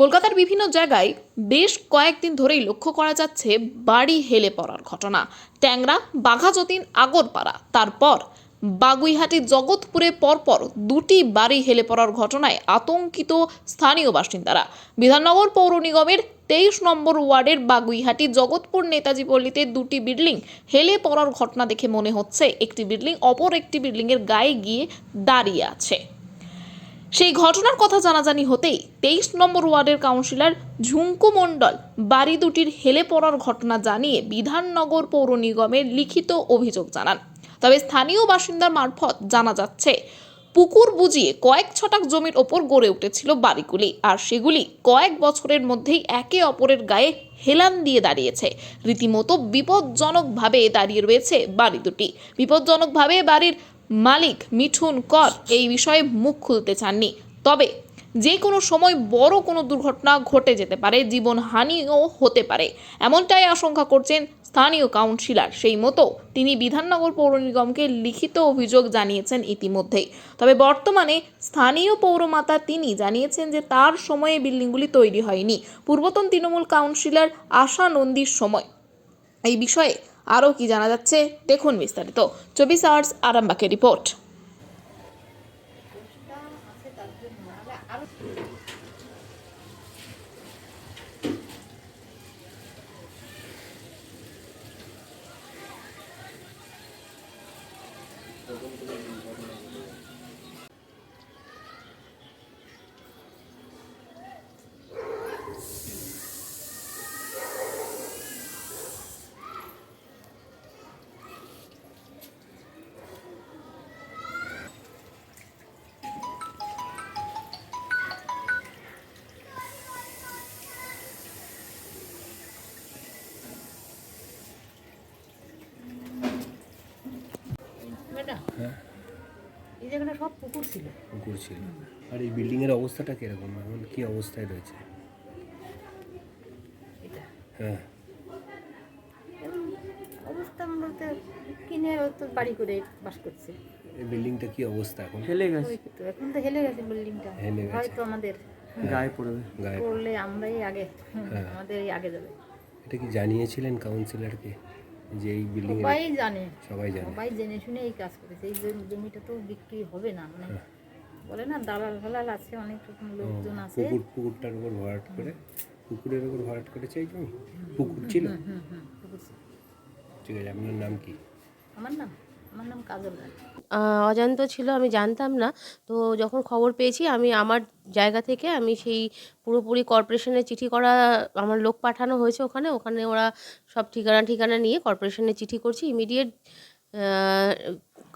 কলকাতার বিভিন্ন জায়গায় বেশ কয়েকদিন ধরেই লক্ষ্য করা যাচ্ছে বাড়ি হেলে পড়ার ঘটনা। ট্যাংরা, বাঘাযতীন, আগরপাড়া। তারপর বাগুইহাটি, জগৎপুরে পরপর দুটি বাড়ি হেলে পড়ার ঘটনায় আতঙ্কিত স্থানীয় বাসিন্দারা। বিধাননগর পৌর নিগমের তেইশ নম্বর ওয়ার্ডের বাগুইহাটি, জগৎপুর নেতাজি পল্লীতে দুটি বিল্ডিং হেলে পড়ার ঘটনা দেখে মনে হচ্ছে। একটি বিল্ডিং অপর একটি বিল্ডিংয়ের গায়ে গিয়ে দাঁড়িয়ে আছে। সেই ঘটনার কথা জানাজানি হতেই তেইশ নম্বর ওয়ার্ডের কাউন্সিলর ঝুঙ্কু মণ্ডল বাড়ি দুটির হেলে পড়ার ঘটনা জানিয়ে বিধাননগর পৌর নিগমের লিখিত অভিযোগ জানান। তবে স্থানীয় বাসিন্দার মারফত জানা যাচ্ছে, পুকুর বুঝিয়ে কয়েক ছটাক জমির ওপর গড়ে উঠেছিল বাড়িগুলি আর সেগুলি কয়েক বছরের মধ্যেই একে অপরের গায়ে হেলান দিয়ে দাঁড়িয়েছে। রীতিমতো বিপজ্জনকভাবে দাঁড়িয়ে রয়েছে বাড়ি দুটি। বিপজ্জনকভাবে বাড়ির মালিক মিঠুন কর এই বিষয়ে মুখ খুলতে চাননি। তবে যে কোনো সময় বড় কোনো দুর্ঘটনা ঘটে যেতে পারে জীবনহানিও হতে পারে। এমনটাই আশঙ্কা করছেন স্থানীয় কাউন্সিলর। সেই মতো তিনি বিধাননগর পৌর নিগমকে লিখিত অভিযোগ জানিয়েছেন ইতিমধ্যেই। তবে বর্তমানে স্থানীয় পৌরমাতা তিনি জানিয়েছেন যে তার সময়ে বিল্ডিংগুলি তৈরি হয়নি। পূর্বতন তৃণমূল কাউন্সিলর আশা নন্দীর সময়। এই বিষয়ে আরও কি জানা যাচ্ছে? দেখুন বিস্তারিত। চব্বিশ আওয়ার্স আরামবাগের রিপোর্ট। এই জায়গাটা সব পুকুর ছিল। পুকুর ছিল। আর এই বিল্ডিংয়ের অবস্থাটা কীরকম? এখন কী অবস্থায় রয়েছে? এটা। হ্যাঁ। অবস্থা বলতে কিনে তো বাড়ি করে বাস করছে। এই বিল্ডিংটা কী অবস্থা এখন? ফেলে গেছে। এখন তো হেলে গেছে বিল্ডিংটা। হেলে গেছে। হয়তো আমাদের গায়ে পড়বে। গায়ে করলে আমরাই আগে হ্যাঁ। আমাদের এই আগে যাবে। এটা কি জানিয়েছিলেন কাউন্সিলরকে যে এই বিল্ডিং সবাই জানে। সবাই জানে। সবাই জেনে শুনে এই কাজ করেছে। এই জমিটা তো বিক্রি হবে না। মানে হ্যাঁ। বলে না দালাল ফালাল আছে অনেক রকম লোকজন আছে। পুকুর পুকুরটার উপর ভরাট করে পুকুরের উপর ভরাট করেছে এই জমি? পুকুর ছিল। ঠিক আছে আপনার নাম কি? আমার নাম আমার নাম কাজল অজান্ত ছিল, আমি জানতাম না। তো যখন খবর পেয়েছি, আমি আমার জায়গা থেকে আমি সেই পুরোপুরি কর্পোরেশনে চিঠি করা আমার লোক পাঠানো হয়েছে ওখানে। ওখানে ওরা সব ঠিকানা ঠিকানা নিয়ে কর্পোরেশনে চিঠি করছি। ইমিডিয়েট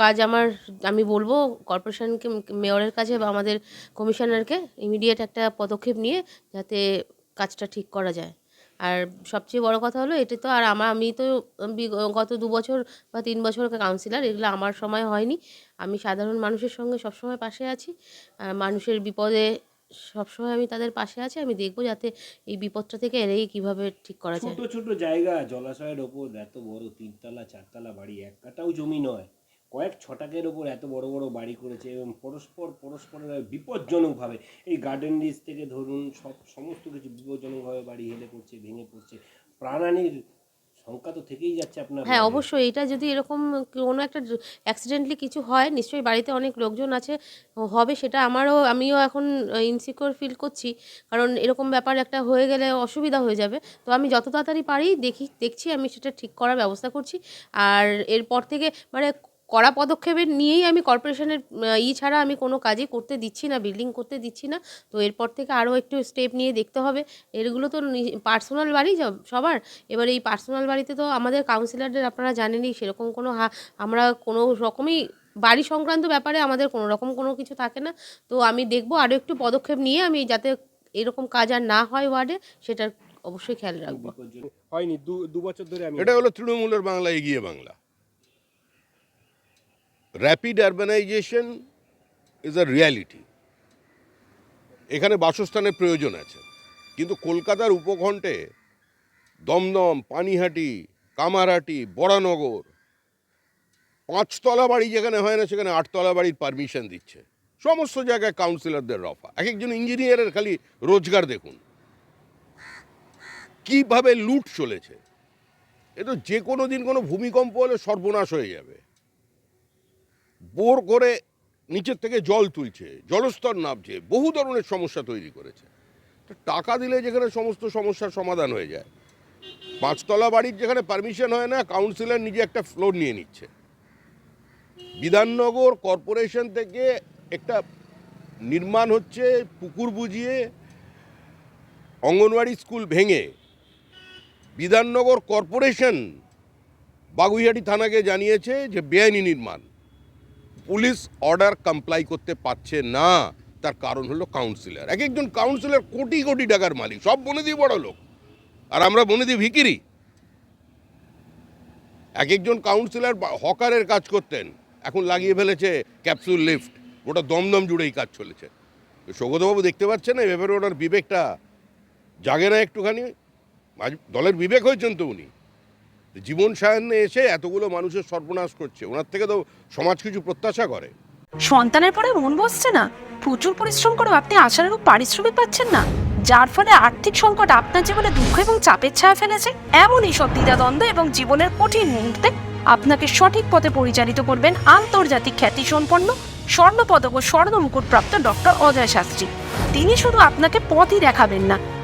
কাজ আমার, আমি বলব কর্পোরেশনকে, মেয়রের কাছে বা আমাদের কমিশনারকে, ইমিডিয়েট একটা পদক্ষেপ নিয়ে যাতে কাজটা ঠিক করা যায়। আর সবচেয়ে বড় কথা হলো, এটা তো আর আমার আমি তো গত দু বছর বা তিন বছর কাউন্সিলর এগুলো আমার সময় হয়নি। আমি সাধারণ মানুষের সঙ্গে সবসময় পাশে আছি। মানুষের বিপদে সবসময় আমি তাদের পাশে আছি। আমি দেখব যাতে এই বিপদটা থেকে এড়িয়ে কীভাবে ঠিক করা যায়। ছোট ছোট জায়গা, জলাশয়ের ওপর, এত বড় তিনতলা, চারতলা বাড়ি, এক কাটাও জমি নয়। কয়েক ছটাকের ওপর এত বড় বড় বাড়ি করেছে এবং পরস্পর পরস্পরের বিপজ্জনকভাবে এই গার্ডেন রিচ থেকে ধরুন সব সমস্ত কিছু বিপজ্জনকভাবে বাড়ি হেলে পড়ছে ভেঙে পড়ছে প্রাণহানির সংখ্যা তো থেকেই যাচ্ছে আপনার হ্যাঁ অবশ্যই এটা যদি এরকম কোনো একটা অ্যাক্সিডেন্টলি কিছু হয় নিশ্চয়ই বাড়িতে অনেক লোকজন আছে হবে সেটা আমারও আমিও এখন ইনসিকিওর ফিল করছি। কারণ এরকম ব্যাপার একটা হয়ে গেলে অসুবিধা হয়ে যাবে। তো আমি যত তাড়াতাড়ি পারি দেখি দেখছি আমি সেটা ঠিক করার ব্যবস্থা করছি। আর এরপর থেকে মানে কড়া পদক্ষেপের নিয়েই আমি কর্পোরেশনের ই ছাড়া আমি কোনো কাজই করতে দিচ্ছি না বিল্ডিং করতে দিচ্ছি না। তো এরপর থেকে আরও একটু স্টেপ নিয়ে দেখতে হবে। এগুলো তো পার্সোনাল বাড়ি সবার। এবার এই পার্সোনাল বাড়িতে তো আমাদের কাউন্সিলরদের আপনারা জানেনই সেরকম কোনো হা- আমরা কোনো রকমই বাড়ি সংক্রান্ত ব্যাপারে আমাদের কোনো রকম কোনো কিছু থাকে না। তো আমি দেখব আরও একটু পদক্ষেপ নিয়ে আমি যাতে এরকম কাজ আর না হয় ওয়ার্ডে সেটার অবশ্যই খেয়াল রাখব। হয়নি দু দু বছর ধরে এটা হলো তৃণমূলের বাংলা এগিয়ে Bangla. Rapid urbanization is a reality এখানে বাসস্থানের প্রয়োজন আছে। কিন্তু কলকাতার উপকণ্ঠে দমদম, পানিহাটি কামারহাটি বরানগর পাঁচতলা বাড়ি যেখানে হয় না, সেখানে আটতলা বাড়ির পারমিশন দিচ্ছে। সমস্ত জায়গায় কাউন্সিলরদের রফা এক একজন ইঞ্জিনিয়ারের খালি রোজগার দেখুন। কীভাবে লুট চলেছে? এ তো যে কোনো দিন কোনো ভূমিকম্প হলে সর্বনাশ হয়ে যাবে। বোর করে নিচের থেকে জল তুলছে, জলস্তর নামছে, বহু ধরনের সমস্যা তৈরি করেছে। টাকা দিলে যেখানে সমস্ত সমস্যার সমাধান হয়ে যায়। পাঁচতলা বাড়ির যেখানে পারমিশন হয় না কাউন্সিলর নিজে একটা ফ্লোর নিয়ে নিচ্ছে। বিধাননগর কর্পোরেশন থেকে একটা নির্মাণ হচ্ছে, পুকুর বুঝিয়ে অঙ্গনওয়াড়ি স্কুল ভেঙে বিধাননগর কর্পোরেশন বাগুইহাটি থানাকে জানিয়েছে যে বেআইনি নির্মাণ। পুলিশ অর্ডার কমপ্লাই করতে পারছে না, তার কারণ হলো কাউন্সিলর এক একজন কাউন্সিলর কোটি কোটি টাকার মালিক, সব বনেদি বড় লোক। আর আমরা বনেদি ভিকিরি। এক একজন কাউন্সিলর হকারের কাজ করতেন, এখন লাগিয়ে ফেলেছে ক্যাপসুল লিফট ওটা দমদম জুড়েই কাজ চলেছে। সৌগতবাবু দেখতে পাচ্ছেন না, এ ব্যাপারে ওনার বিবেকটা জাগে না একটুখানি? দলের বিবেক হয়েছেন তো উনি। জীবন সায়নে এসে এতগুলো মানুষের সর্বনাশ করছে, ওনার থেকে তো সমাজ কিছু প্রত্যাশা করে। সন্তানের পরে মন বসছে না। প্রচুর পরিশ্রম করেও আপনি আশানুরূপ পারিশ্রমিক পাচ্ছেন না। যার ফলে আর্থিক সংকট আপনার জীবনে দুঃখ এবং চাপের ছায়া ফেলেছে। এমনই সব দ্বিধাদ্বন্দ্ব এবং জীবনের কঠিন মুহূর্তে আপনাকে সঠিক পথে পরিচালিত করবেন আন্তর্জাতিক খ্যাতি খ্যাতিসম্পন্ন স্বর্ণপদক ও স্বর্ণ মুকুটপ্রাপ্ত ডক্টর অজয় শাস্ত্রী। তিনি শুধু আপনাকে পথই দেখাবেন না